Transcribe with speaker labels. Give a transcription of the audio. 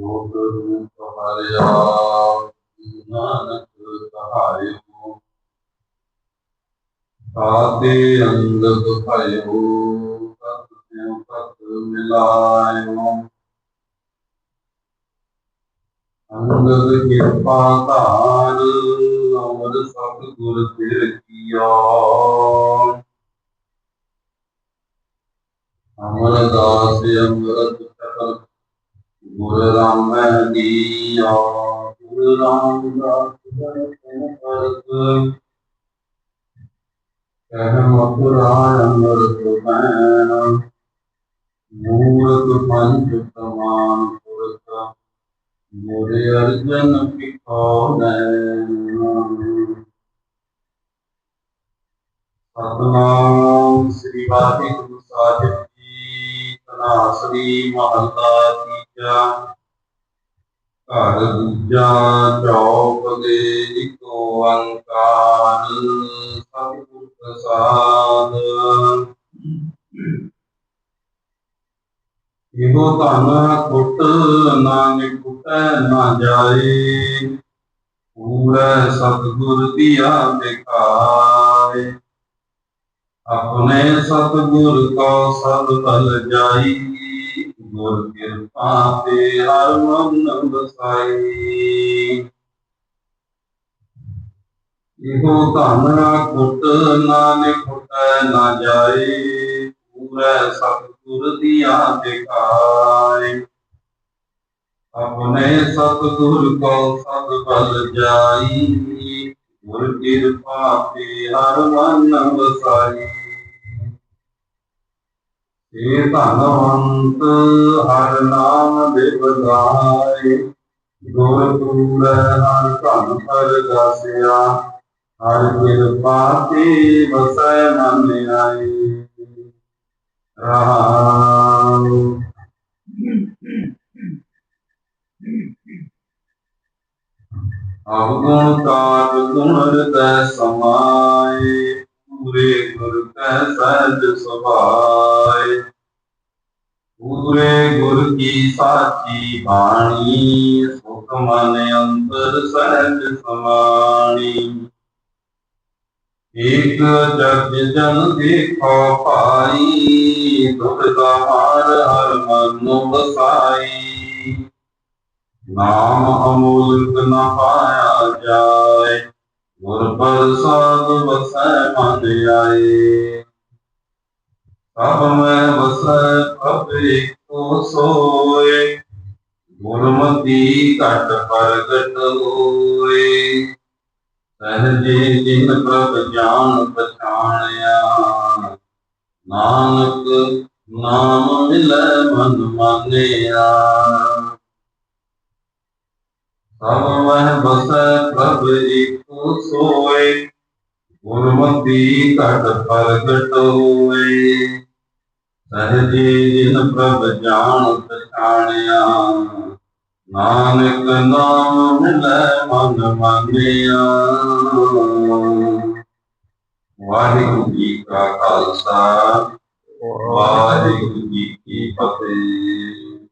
Speaker 1: ਯੋਗ ਰੂਪ ਹਰਿਆ ਨਾਨਕ ਸਹਾਇਓ ਸਾਦੇ ਅੰਗਦ ਭਇਓ ਸਤ ਸਿਉ ਸਤ ਮਿਲਾਇਓ ਅੰਗਦ ਕਿਰਪਾ ਧਾਰ ਅਮਰ ਸਤ ਗੁਰ ਫਿਰ ਕੀਆ ਅਮਰਦਾਸ ਅੰਮ੍ਰਿਤ ਸਕਲ ਗੁਰ ਰਾਮਦਾਸ ਜਨ ਕਰਤ ਕਹਿ ਮਥੁਰਾ ਅੰਮ੍ਰਿਤ ਬੈਨ ਮੂਰਤ ਪੰਚ ਸਮਾਨ ਪੁਰਖ ਮੋਰੇ ਅਰਜਨ ਪਿਖੋ ਨੈਣ ਸਤਨਾਮ ਸ੍ਰੀ ਵਾਹਿਗੁਰੂ ਸਾਹਿਬ ਜੀ ਤਨਾਸਰੀ ਮਹੱਲਾ ਤੀਜਾ ਘਰ ਦੂਜਾ ਚੌਕ ਦੇ ਇੱਕ ਓੰਕਾਰ ਸਤਿਗੁਰ ਪ੍ਰਸਾਦ। ਇਹੋ ਧਨ ਕੁੱਟ ਨਾ ਕੁਟੈ ਨਾ ਜਾਏ। ਪੂਰਾ ਸਤਿਗੁਰ ਦੀਆ ਦਿਖਾਏ ਆਪਣੇ ਸਤਿਗੁਰ ਕੋ ਸਦ ਬਲ ਜਾਈ। ਗੁਰ ਕਿਰਪਾ ਤੇ ਹਰ ਮਨ ਵਸਾਈ ਇਹੋ ਧਨ ਕੁੱਟ ਨਾਨਕ ਕੁਟੈ ਨਾ ਜਾਏ ਪੂਰੇ ਸਤਿਗੁਰ ਦੀਆ ਦਿਖਾਏ ਆਪਣੇ ਸਤਿਗੁਰ ਕੋ ਸਦ ਬਲ ਜਾਈ ਗੁਰ ਕਿਰਪਾ ਤੇ ਹਰ ਮਨ ਵਸਾਈ ਏ ਧਨਵੰਤ ਹਰ ਨਾਮ ਦੇ ਗੁਰ ਪੂਰੈ ਹਰ ਧਨ ਪਰ ਦਾਸਿਆ ਹਰ ਕਿਰਪਾ ਤੇ ਵਸੈ ਮਨ ਆਏ। ਰਾਮ। ਅਵਗੁਣ ਕਾਟ ਗੁਣ ਹਿਰਦੈ ਸਮਾਏ, ਪੂਰੇ ਗੁਰ ਕੈ ਸਹਿਜ ਸੁਭਾਅ ਪੂਰੇ ਗੁਰ ਕੀ ਸਾਚੀ ਬਾਣੀ, ਸੁਖ ਮਨ ਅੰਤਰ ਸਹਿਜ ਸਮਾਣੀ। ਏਕ ਜਗ ਜਨ ਦੇਖੋ ਭਾਈ ਦੁਰਗਾ ਹਾਰ ਹਰ ਮਨ ਵਸਾਈ। ਨਾਮ ਅਮੋਲਕ ਨ ਪਾਇਆ ਜਾਏ, ਗੁਰ ਪ੍ਰਸਾਦ ਵਸੈ ਮਨ ਆਏ। ਸਭ ਮੈਂ ਵਸੈ ਪ੍ਰਭ ਸੋਏ। ਗੁਰਮਤੀ ਘਟ ਪ੍ਰਗਟ ਹੋਏ। ਸਹਜੇ ਜਿਨ ਪ੍ਰਭ ਜਾਣ ਪਛਾਣਿਆ। ਨਾਨਕ ਨਾਮ ਮਿਲੈ ਮਨ ਮਾਨਿਆ। ਸਭ ਮਹਿ ਬਸੈ ਪ੍ਰਭ ਏਕੋ ਸੋਏ। ਗੁਰਮਤੀ ਘਟ ਪ੍ਰਗਟ ਹੋਏ। ਸਹਜੇ ਜਿਨ ਪ੍ਰਭ ਜਾਣ ਪਛਾਣਿਆ ਨਾਨਕ ਨਾਮ ਮਿਲੈ ਮਨ ਮਾਨਿਆ। ਵਾਹਿਗੁਰੂ ਜੀ ਕਾ ਖਾਲਸਾ ਵਾਹਿਗੁਰੂ ਜੀ ਕੀ ਫਤਿਹ।